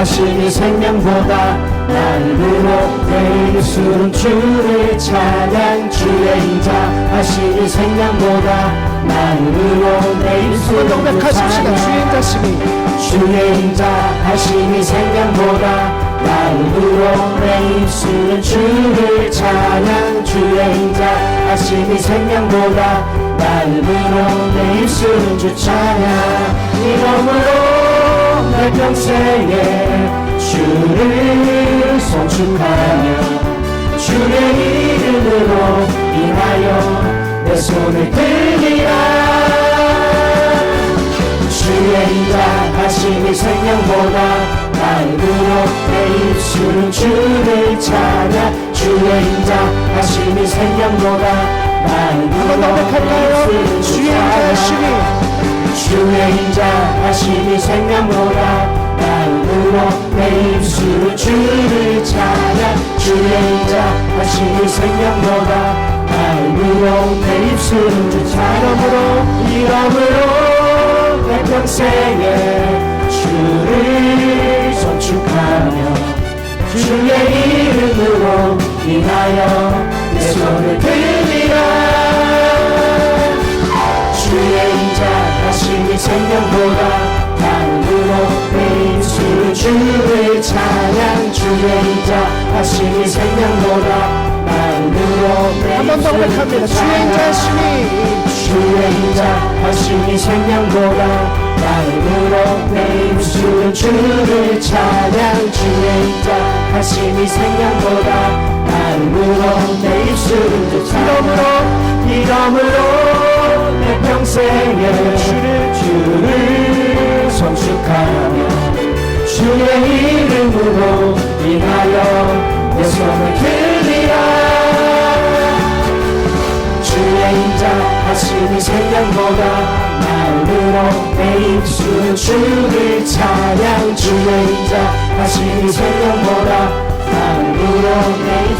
하심이 생명보다 날으로 내 입술은 주를 찬양 주의 인자. 하심이 생명보다 날으로 내 입술은 동백하십시다. 주의 인자심이. 주의 인자 하심이 생명보다 날으로 내 입술은 주를 찬양 주의 인자. 하심이 생명보다 날으로 내 입술은 주 찬양. 이름으로 내 평생에 주를 송축하며 주의 이름으로 인하여 내 손을 들리라. 주의 인자 하심이 생명보다 날으로 내 입술은 주를 찬양 주의 인자 하심이 생명보다 날으로 내 입술은 주의 인자심이 주의 인자 하심이 생명보다 날으로 내 입술은 주를 찬양 주의 인자 하심이 생명보다 날으로 내 입술은 주 찬양으로 이름으로 내 평생에 주를 선축하며 주의 이름으로 인하여 내 손을 들리라. 주의 인자 생명보다 내 입술 주를 찬양 주의 인자 하심이 생명보다 한번 더 고백합니다. 주의 인자심이 주의 인자 하심이 생명보다 날으로 내 입술은 주를 찬양 주의 인자 하심이 생명보다 날으로 내 입술은 주 찬양으로 이름으로 내 평생에 성축하며 주의 이름으로 인하여 내 손을 들리라. 주의 인자 하심이 생명보다 날으로 내 입술 주를 찬양. 주의 인자 하심이 생명보다 날으로 내 입술 생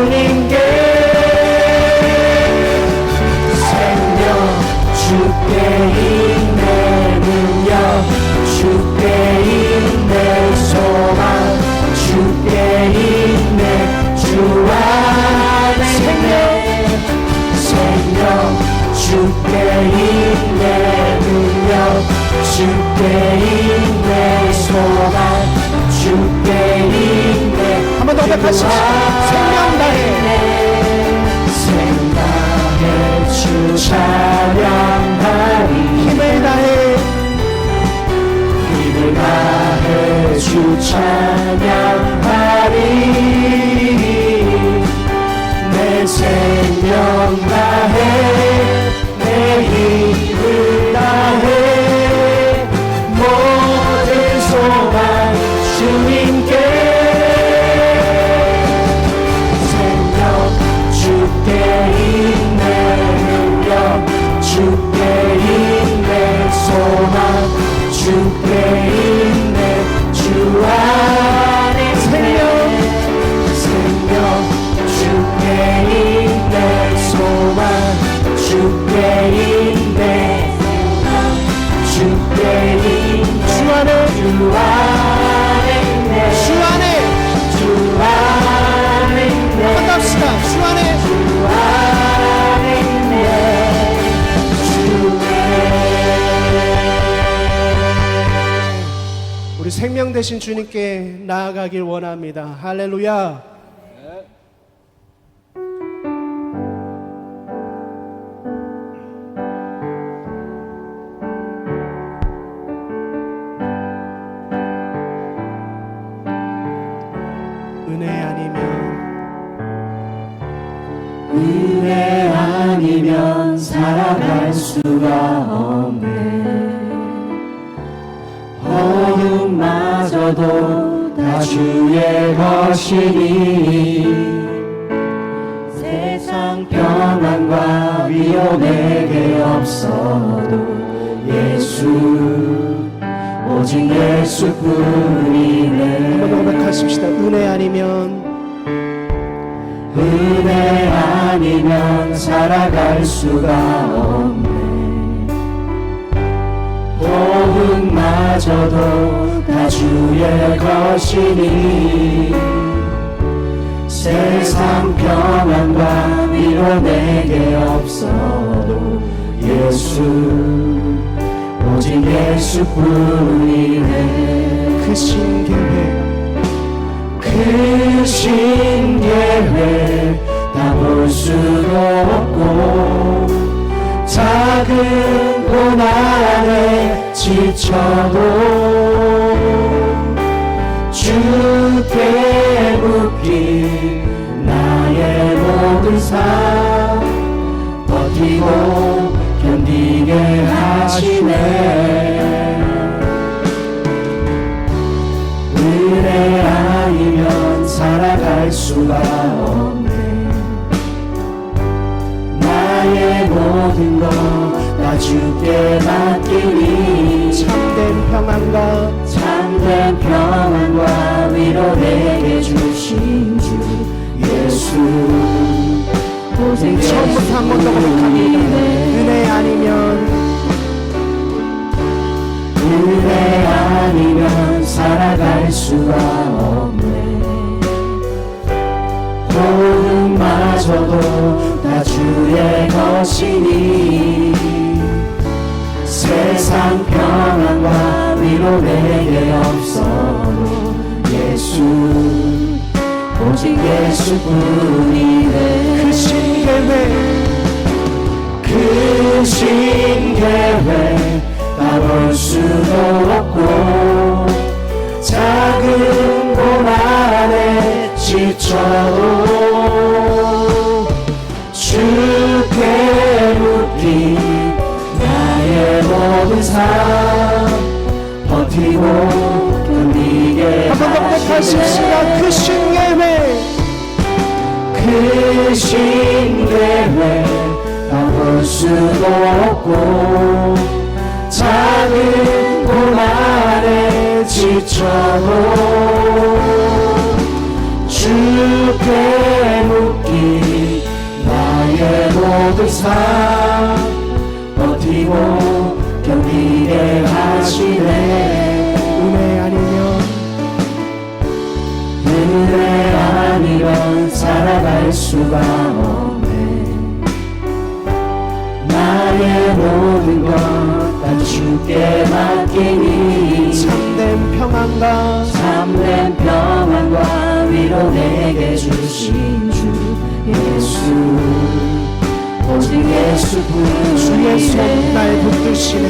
주님께 생명 주께 있네 능력 주께 있네 소망 주께 있네 주 안에 생명. 생명 주께 있네 능력 주께 있네 소망 주께 더 고백하십시오 생명 다해 생명의 주 찬양하리 힘을 다해 힘을 다해 주 찬양하리 생명 대신 주님께 나아가길 원합니다. 할렐루야. 은혜 아니면 은혜 아니면 살아갈 수가 없 네 어둠마저도 다 주의 것이니 세상 평안과 위험에게 없어도 예수 오직 한번 예수뿐이네. 더 고백하십시다. 은혜 아니면 은혜 아니면 살아갈 수가 없네. 호흡마저도 다 주의 것이니 세상 평안과 위로 내게 없어도 예수 오직 예수뿐이네. 그 신계획. 그 신계획 다 볼 수도 없고 작은 고난에 지쳐도 주께 묶인 나의 모든 삶 주께 맡기니 참된 평안과 참된 평안과 위로 내게 주신 주 예수. 오직 처음부터 한 번 더 고백합니다. 은혜 아니면 은혜 아니면 살아갈 수가 없네. 호흡마저도 다 주의 것이니 예수뿐이네. 그 신계획. 그 신계획 다볼 수도 없고 작은 고난에 지쳐도 주께 묶인 나의 모든 삶 버티고 견디게 한번더 고백하십시다. 그 신계획 그 신계획 다볼 수도 없고 작은 고난에 지쳐도 주께 묶인 나의 모든 삶 버티고 견디게 하시네 살아갈 수가 없네. 나의 모든 것 다 주께 맡기니. 참된 평안과 참된 평안과 위로 내게 주신 주 예수. 오직 주의 손날 예수뿐이네. 붙드시네.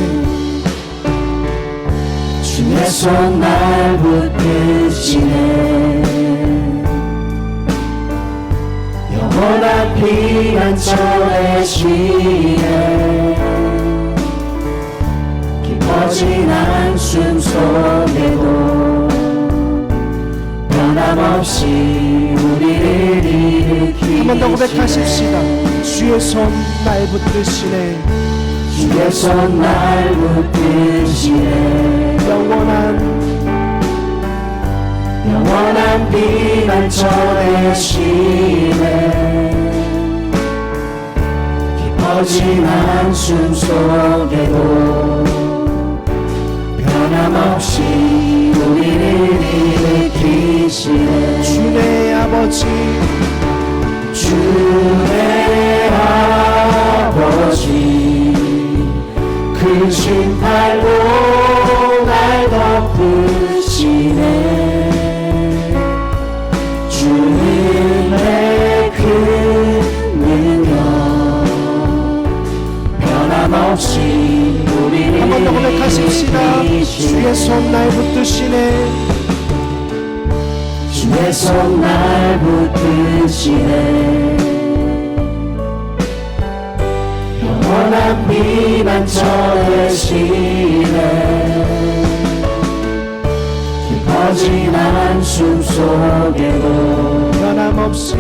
주의 손날 붙드시네 피난처의 시에 깊어진 한숨 속에도 변함없이 우리를 일으키시네 한번 더 고백하십시다. 주의 손 날 붙드시네. 주의 손 날 붙드시네. 영원한 영원한 피난처의 시에 깊어진 한 숨 속에도 변함없이 우리를 일으키시네. 주의 아버지. 주의 주의 손 날 붙드시네. 주의 손 날 붙드시네. 영원한 피난처 되시네. 깊어진 한숨 속에도 변함없이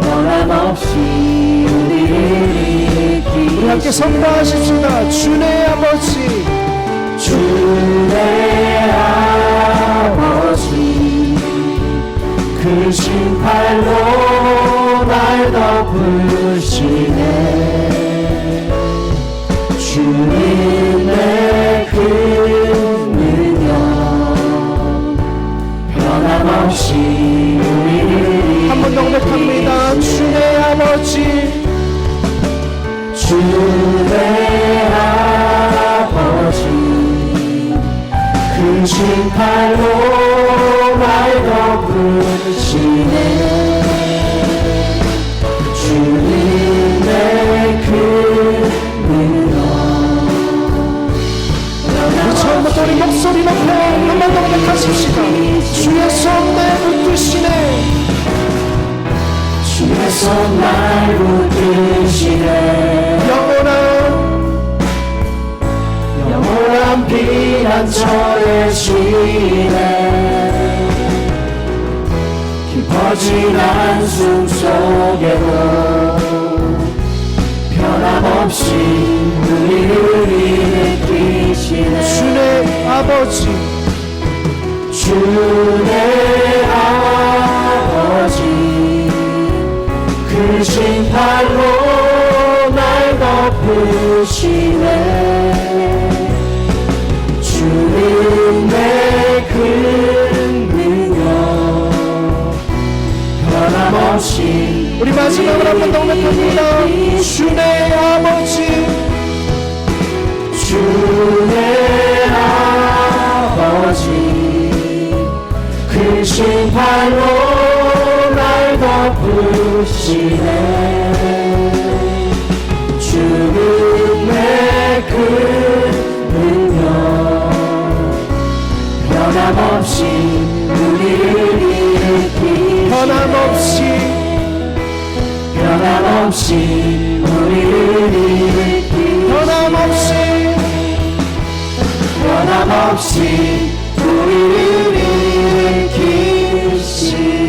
변함없이 우리를 우리 함께 이끌 선포하십시다. 주의 아버지 팔로 날 덮으시네. 주님 내그 능력 변함없이 우리를 한번더 고백합니다. 주의 아버지 주의 아버지. 그 신팔로 주의 손날 붙드시네 영원한 영원한 피난처에 쉬네 깊어진 한숨 속에도 변함없이 우리를 일으키시네 주의 아버지. 주의 그 신발로 날 덮으시네. 주님의 그 능력 변함없이 우리 마지막으로 한번더 고백합니다. 주의 아버지. 주의 아버지. 그 신발로 날 부르시네 주님의 그 능력. 변함없이 우리를 일으키시네 변함없이. 변함없이 우리를 일으키시네 변함없이. 변함없이 우리를 일으키시네